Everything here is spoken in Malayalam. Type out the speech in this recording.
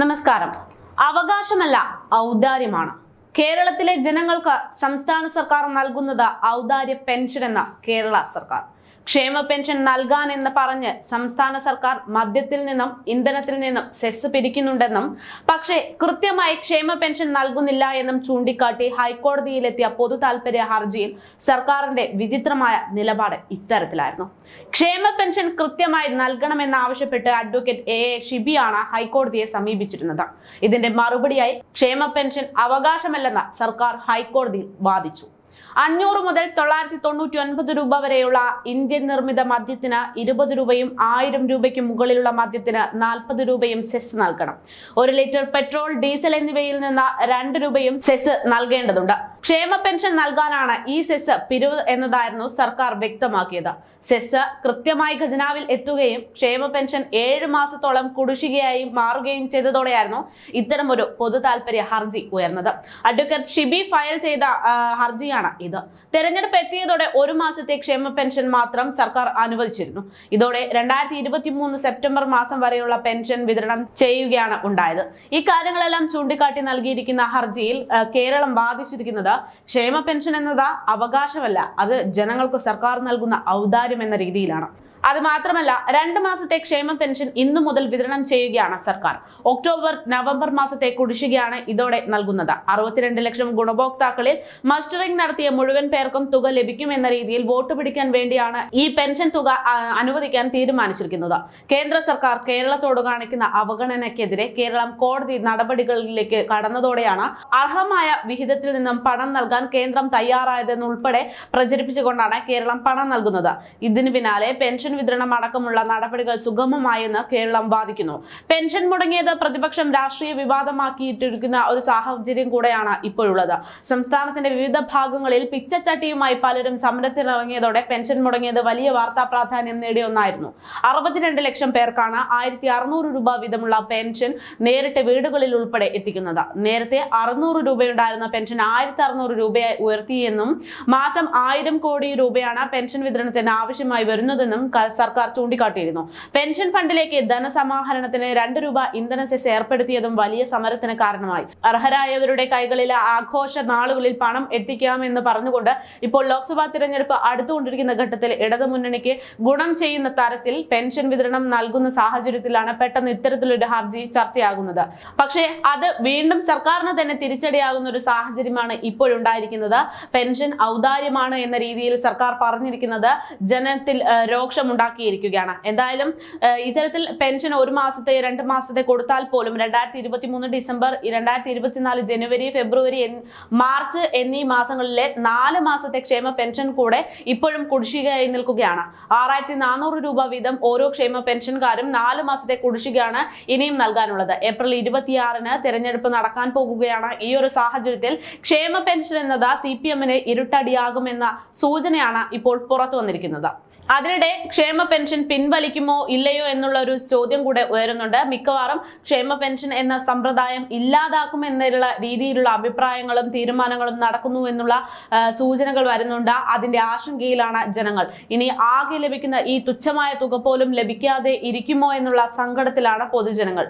നമസ്കാരം. അവകാശമല്ല ഔദാര്യമാണ്. കേരളത്തിലെ ജനങ്ങൾക്ക് സംസ്ഥാന സർക്കാർ നൽകുന്നത് ഔദാര്യ പെൻഷൻ എന്ന കേരള സർക്കാർ. ക്ഷേമ പെൻഷൻ നൽകാൻ എന്ന് പറഞ്ഞ് സംസ്ഥാന സർക്കാർ മദ്യത്തിൽ നിന്നും ഇന്ധനത്തിൽ നിന്നും സെസ് പിരിക്കുന്നുണ്ടെന്നും പക്ഷേ കൃത്യമായി ക്ഷേമ പെൻഷൻ നൽകുന്നില്ല എന്നും ചൂണ്ടിക്കാട്ടി ഹൈക്കോടതിയിലെത്തിയ പൊതു താൽപര്യ ഹർജിയിൽ സർക്കാരിന്റെ വിചിത്രമായ നിലപാട് ഇത്തരത്തിലായിരുന്നു. ക്ഷേമ പെൻഷൻ കൃത്യമായി നൽകണമെന്നാവശ്യപ്പെട്ട് അഡ്വക്കേറ്റ് എ എ ഷിബിയാണ് ഹൈക്കോടതിയെ സമീപിച്ചിരുന്നത്. ഇതിന്റെ മറുപടിയായി ക്ഷേമ പെൻഷൻ അവകാശമല്ലെന്ന് സർക്കാർ ഹൈക്കോടതിയിൽ വാദിച്ചു. അഞ്ഞൂറ് മുതൽ തൊള്ളായിരത്തി തൊണ്ണൂറ്റി ഒൻപത് രൂപ വരെയുള്ള ഇന്ത്യൻ നിർമ്മിത മദ്യത്തിന് ഇരുപത് രൂപയും ആയിരം രൂപയ്ക്ക് മുകളിലുള്ള മദ്യത്തിന് നാൽപ്പത് രൂപയും സെസ് നൽകണം. ഒരു ലിറ്റർ പെട്രോൾ ഡീസൽ എന്നിവയിൽ നിന്ന് രണ്ട് രൂപയും സെസ് നൽകേണ്ടതുണ്ട്. ക്ഷേമ പെൻഷൻ നൽകാനാണ് ഈ സെസ് പിരിവ് എന്നതായിരുന്നു സർക്കാർ വ്യക്തമാക്കിയത്. സെസ് കൃത്യമായി ഖജനാവിൽ എത്തുകയും ക്ഷേമ പെൻഷൻ ഏഴ് മാസത്തോളം കുടിശ്ശികയായി മാറുകയും ചെയ്തതോടെയായിരുന്നു ഇത്തരമൊരു പൊതു താൽപര്യ ഹർജി ഉയർന്നത്. അഡ്വക്കേറ്റ് ഷിബി ഫയൽ ചെയ്ത ആ, ഹർജിയാണ് ഇത്. തെരഞ്ഞെടുപ്പ് എത്തിയതോടെ ഒരു മാസത്തെ ക്ഷേമ പെൻഷൻ മാത്രം സർക്കാർ അനുവദിച്ചിരുന്നു. ഇതോടെ രണ്ടായിരത്തി ഇരുപത്തി മൂന്ന് സെപ്റ്റംബർ മാസം വരെയുള്ള പെൻഷൻ വിതരണം ചെയ്യുകയാണ് ഉണ്ടായത്. ഈ കാര്യങ്ങളെല്ലാം ചൂണ്ടിക്കാട്ടി നൽകിയിരിക്കുന്ന ഹർജിയിൽ കേരളം വാദിച്ചിരിക്കുന്നത് ക്ഷേമ പെൻഷൻ എന്നത് അവകാശമല്ല അത് ജനങ്ങൾക്ക് സർക്കാർ നൽകുന്ന ഔദാര്യം എന്ന രീതിയിലാണ്. അത് മാത്രമല്ല രണ്ട് മാസത്തെ ക്ഷേമ പെൻഷൻ ഇന്നു മുതൽ വിതരണം ചെയ്യുകയാണ് സർക്കാർ. ഒക്ടോബർ നവംബർ മാസത്തെ കുടിശ്ശികയാണ് ഇതോടെ നൽകുന്നത്. അറുപത്തിരണ്ട് ലക്ഷം ഗുണഭോക്താക്കളിൽ മസ്റ്ററിംഗ് നടത്തിയ മുഴുവൻ പേർക്കും തുക ലഭിക്കുമെന്ന രീതിയിൽ വോട്ട് പിടിക്കാൻ വേണ്ടിയാണ് ഈ പെൻഷൻ തുക അനുവദിക്കാൻ തീരുമാനിച്ചിരിക്കുന്നത്. കേന്ദ്ര സർക്കാർ കേരളത്തോട് കാണിക്കുന്ന അവഗണനയ്ക്കെതിരെ കേരളം കോടതി നടപടികളിലേക്ക് കടന്നതോടെയാണ് അർഹമായ വിഹിതത്തിൽ നിന്നും പണം നൽകാൻ കേന്ദ്രം തയ്യാറായതെന്നുൾപ്പെടെ പ്രചരിപ്പിച്ചുകൊണ്ടാണ് കേരളം പണം നൽകുന്നത്. ഇതിന് പിന്നാലെ പെൻഷൻ വിതരണം അടക്കമുള്ള നടപടികൾ സുഗമമായെന്ന് കേരളം വാദിക്കുന്നു. പെൻഷൻ മുടങ്ങിയത് പ്രതിപക്ഷം രാഷ്ട്രീയ വിവാദമാക്കിയിട്ടിരിക്കുന്ന ഒരു സാഹചര്യം കൂടെയാണ് ഇപ്പോഴുള്ളത്. സംസ്ഥാനത്തിന്റെ വിവിധ ഭാഗങ്ങളിൽ പിച്ചച്ചട്ടിയുമായി പലരും സമരത്തിനിറങ്ങിയതോടെ പെൻഷൻ മുടങ്ങിയത് വലിയ വാർത്താ പ്രാധാന്യം നേടിയ ഒന്നായിരുന്നു. അറുപത്തിരണ്ട് ലക്ഷം പേർക്കാണ് ആയിരത്തി അറുന്നൂറ് രൂപ വീതമുള്ള പെൻഷൻ നേരിട്ട് വീടുകളിൽ ഉൾപ്പെടെ എത്തിക്കുന്നത്. നേരത്തെ അറുന്നൂറ് രൂപയുണ്ടായിരുന്ന പെൻഷൻ ആയിരത്തി അറുന്നൂറ് രൂപയായി ഉയർത്തിയെന്നും മാസം ആയിരം കോടി രൂപയാണ് പെൻഷൻ വിതരണത്തിന് ആവശ്യമായി വരുന്നതെന്നും സർക്കാർ ചൂണ്ടിക്കാട്ടിയിരുന്നു. പെൻഷൻ ഫണ്ടിലേക്ക് ധനസമാഹരണത്തിന് രണ്ട് രൂപ ഇന്ധന സെസ് ഏർപ്പെടുത്തിയതും വലിയ സമരത്തിന് കാരണമായി. അർഹരായവരുടെ കൈകളിലെ ആഘോഷ നാളുകളിൽ പണം എത്തിക്കാമെന്ന് പറഞ്ഞുകൊണ്ട് ഇപ്പോൾ ലോക്സഭാ തിരഞ്ഞെടുപ്പ് അടുത്തുകൊണ്ടിരിക്കുന്ന ഘട്ടത്തിൽ ഇടതുമുന്നണിക്ക് ഗുണം ചെയ്യുന്ന തരത്തിൽ പെൻഷൻ വിതരണം നൽകുന്ന സാഹചര്യത്തിലാണ് പെട്ടെന്ന് ഇത്തരത്തിലൊരു ഹർജി ചർച്ചയാകുന്നത്. പക്ഷേ അത് വീണ്ടും സർക്കാരിന് തന്നെ തിരിച്ചടിയാകുന്ന ഒരു സാഹചര്യമാണ് ഇപ്പോഴുണ്ടായിരിക്കുന്നത്. പെൻഷൻ ഔദാര്യമാണ് എന്ന രീതിയിൽ സർക്കാർ പറഞ്ഞിരിക്കുന്നത്. ജനത്തിൽ ആ, രോക്ഷമുണ്ടാക്കിയിരിക്കുകയാണ് എന്തായാലും ഇത്തരത്തിൽ പെൻഷൻ ഒരു മാസത്തെ രണ്ട് മാസത്തെ കൊടുത്താൽ പോലും രണ്ടായിരത്തി ഇരുപത്തി മൂന്ന് ഡിസംബർ രണ്ടായിരത്തി ഇരുപത്തിനാല് ജനുവരി ഫെബ്രുവരി മാർച്ച് എന്നീ മാസങ്ങളിലെ നാല് മാസത്തെ ക്ഷേമ പെൻഷൻ കൂടെ ഇപ്പോഴും കുടിശ്ശികയായി നിൽക്കുകയാണ്. ആറായിരത്തി നാനൂറ് രൂപ വീതം ഓരോ ക്ഷേമ പെൻഷൻകാരും നാല് മാസത്തെ കുടിശ്ശികയാണ് ഇനിയും നൽകാനുള്ളത്. ഏപ്രിൽ ഇരുപത്തിയാറിന് തെരഞ്ഞെടുപ്പ് നടക്കാൻ പോകുകയാണ് ഈ ഒരു സാഹചര്യത്തിൽ. ക്ഷേമ പെൻഷൻ എന്നത് സി പി എമ്മിന് ഇരുട്ടടിയാകുമെന്ന സൂചനയാണ് ഇപ്പോൾ പുറത്തു വന്നിരിക്കുന്നത്. അതിനിടെ ക്ഷേമ പെൻഷൻ പിൻവലിക്കുമോ ഇല്ലയോ എന്നുള്ള ഒരു ചോദ്യം കൂടെ ഉയരുന്നുണ്ട്. മിക്കവാറും ക്ഷേമ പെൻഷൻ എന്ന സമ്പ്രദായം ഇല്ലാതാക്കുമെന്നുള്ള രീതിയിലുള്ള അഭിപ്രായങ്ങളും തീരുമാനങ്ങളും നടക്കുന്നു എന്നുള്ള സൂചനകൾ വരുന്നുണ്ട്. അതിന്റെ ആശങ്കയിലാണ് ജനങ്ങൾ. ഇനി ആകെ ലഭിക്കുന്ന ഈ തുച്ഛമായ തുക പോലും ലഭിക്കാതെ ഇരിക്കുമോ എന്നുള്ള സങ്കടത്തിലാണ് പൊതുജനങ്ങൾ.